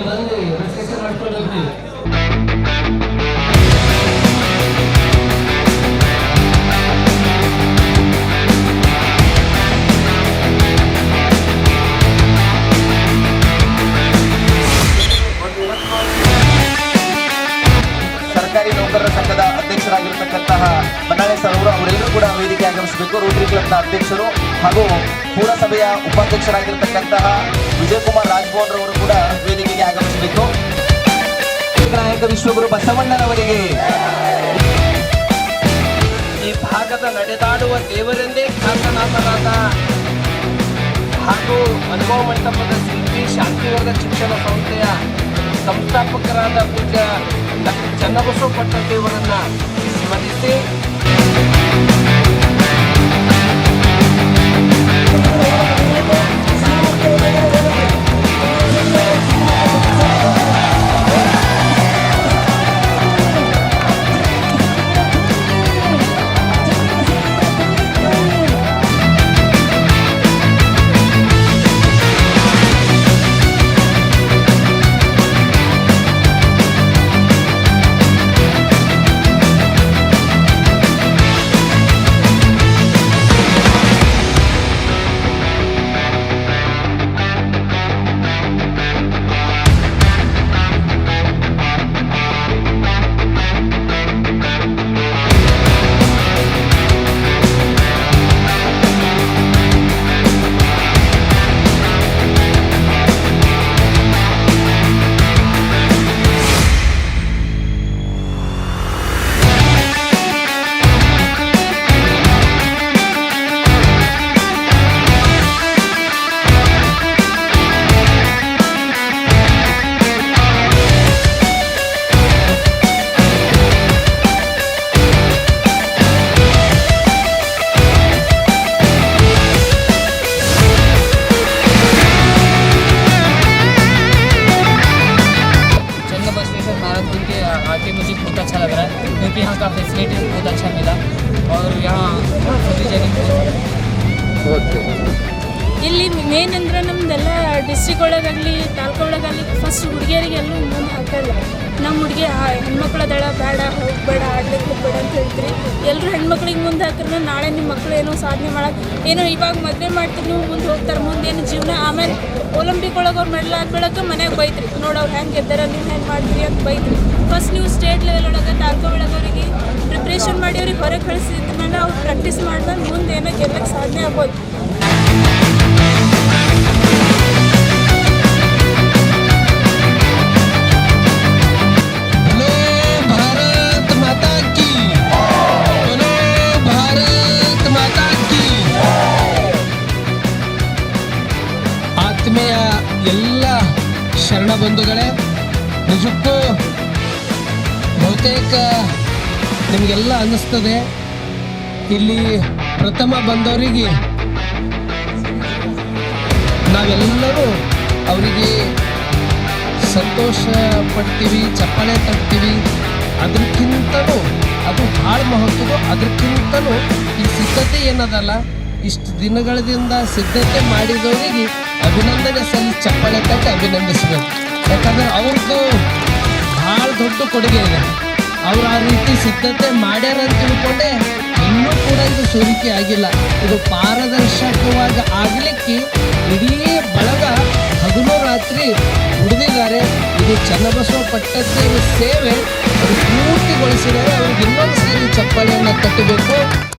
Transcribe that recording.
ಬಂದು ಮಾಡ್ಕೊಂಡು ಹೋಗ್ತೀವಿ. ಆಗಮಿಸಬೇಕು ರೋಟರಿ ಕ್ಲಬ್ನ ಅಧ್ಯಕ್ಷರು ಹಾಗೂ ಪುರಸಭೆಯ ಉಪಾಧ್ಯಕ್ಷರಾಗಿರ್ತಕ್ಕಂತಹ ವಿಜಯಕುಮಾರ್ ರಾಜ್ಭವನ್ ರವರು ಕೂಡ ವೇದಿಕೆಗೆ ಆಗಮಿಸಬೇಕು. ನಾಯಕ ವಿಶ್ವಗುರು ಬಸವಣ್ಣನವರಿಗೆ ಈ ಭಾಗದ ನಡೆದಾಡುವ ದೇವರೆಂದೇ ಖ್ಯಾತನಾಮರಾದ ಹಾಗೂ ಅನುಭವ ಮಂಟಪದ ಶಿಲ್ಪಿ, ಶಾಂತಿವರ್ಗ ಶಿಕ್ಷಣ ಸಂಸ್ಥೆಯ ಸಂಸ್ಥಾಪಕರಾದ ಪೂಜ್ಯ ಡಾಕ್ಟರ್ ಚನ್ನಬಸವ ಪಟ್ಟದೇವರನ್ನ ಸ್ಮರಿಸಿ. मुझे बहुत अच्छा लग रहा है क्योंकि यहाँ का फैसिलिटी बहुत अच्छा मिला और यहाँ सभी जगह ಇಲ್ಲಿ ಮೇನ್ ಅಂದ್ರೆ ನಮ್ದೆಲ್ಲ ಡಿಸ್ಟ್ರಿಕ್ ಒಳಗಾಗಲಿ ತಾಲೂಕು ಒಳಗಾಗಲಿ ಫಸ್ಟ್ ಹುಡುಗಿಯರಿಗೆಲ್ಲೂ ಮುಂದೆ ಹಾಕಲ್ಲ ನಮ್ಮ ಹುಡುಗಿ ಹೆಣ್ಮಕ್ಳ ದಳ ಬೇಡ ಹೋಗ್ಬೇಡ ಆಡ್ಲಿಕ್ಕೆ ಹೋಗ್ಬೇಡ ಅಂತ ಹೇಳ್ತೀರಿ. ಎಲ್ಲರೂ ಹೆಣ್ಮಕ್ಳಿಗೆ ಮುಂದೆ ಹಾಕಿದ್ರೆ ನಾಳೆ ನಿಮ್ಮ ಮಕ್ಕಳು ಏನೋ ಸಾಧನೆ ಮಾಡಕ್ಕೆ ಏನೋ ಇವಾಗ ಮದುವೆ ಮಾಡ್ತೀರಿ ನೀವು ಮುಂದೆ ಹೋಗ್ತಾರೆ, ಮುಂದೆ ಏನು ಜೀವನ ಆಮೇಲೆ ಒಲಿಂಪಿಕ್ ಒಳಗೆ ಅವ್ರು ಮೆಡಲ್ ಹಾಕ್ಬೇಡಕ್ಕೆ ಮನೆಗೆ ಬೈತ್ರಿ. ನೋಡಿ ಅವ್ರು ಹೆಂಗೆ ಗೆದ್ದಾರ, ನೀವು ಹೆಂಗೆ ಮಾಡ್ತೀರಿ ಅಂತ ಬೈತ್ರಿ. ಫಸ್ಟ್ ನೀವು ಸ್ಟೇಟ್ ಲೆವೆಲ್ ಒಳಗೆ, ತಾಲೂಕು ಒಳಗೆ ಪ್ರಿಪ್ರೇಷನ್ ಮಾಡಿ ಅವ್ರಿಗೆ ಹೊರಗೆ ಕಳಿಸಿದ್ಮೇಲೆ ಅವ್ರು ಪ್ರಾಕ್ಟೀಸ್ ಮಾಡಿದಾಗ ಮುಂದೆ ಏನೋ ಗೆಲ್ಲಕ್ಕೆ ಸಾಧನೆ ಆಗ್ಬೋದು. ಆತ್ಮೀಯ ಎಲ್ಲ ಶರಣ ಬಂಧುಗಳೇ, ನಿಜಕ್ಕೂ ಬಹುತೇಕ ನಿಮಗೆಲ್ಲ ಅನ್ನಿಸ್ತದೆ. ಇಲ್ಲಿ ಪ್ರಥಮ ಬಂದವರಿಗೆ ನಾವೆಲ್ಲರೂ ಅವರಿಗೆ ಸಂತೋಷ ಪಡ್ತೀವಿ, ಚಪ್ಪಾಳೆ ತಟ್ತೀವಿ. ಅದಕ್ಕಿಂತಲೂ ಅದು ಭಾಳ ಮಹತ್ವ ಅದಕ್ಕಿಂತಲೂ ಈ ಸಿದ್ಧತೆ ಏನದಲ್ಲ, ಇಷ್ಟು ದಿನಗಳಿಂದ ಸಿದ್ಧತೆ ಮಾಡಿದವರಿಗೆ ಅಭಿನಂದನೆ ಸಲ್ಲಿ ಚಪ್ಪಾಳೆ ತಟ್ಟಿ ಅಭಿನಂದಿಸಬೇಕು ಯಾಕಂದ್ರೆ ಅವ್ರದ್ದು ಭಾಳ ದೊಡ್ಡ ಕೊಡುಗೆ ಇದೆ. ಅವ್ರು ಆ ರೀತಿ ಸಿದ್ಧತೆ ಮಾಡ್ಯಾರ ಅಂತ ತಿಳ್ಕೊಂಡೆ, ಇನ್ನೂ ಕೂಡ ಇದು ಸೋರಿಕೆ ಆಗಿಲ್ಲ. ಇದು ಪಾರದರ್ಶಕವಾಗಿ ಆಗಲಿಕ್ಕೆ ಇಡೀ ಬಳಗ ಹಗಲು ರಾತ್ರಿ ದುಡಿದಿದ್ದಾರೆ ಇದು ಚನ್ನಬಸವ ಪಟ್ಟದ್ದೇ ಸೇವೆ ಪೂರ್ತಿಗೊಳಿಸಿದರೆ ಅವ್ರಿಗೆ ಇನ್ನೊಂದು ಸಾರಿ ಚಪ್ಪಾಳೆಯನ್ನು ತಟ್ಟಬೇಕು.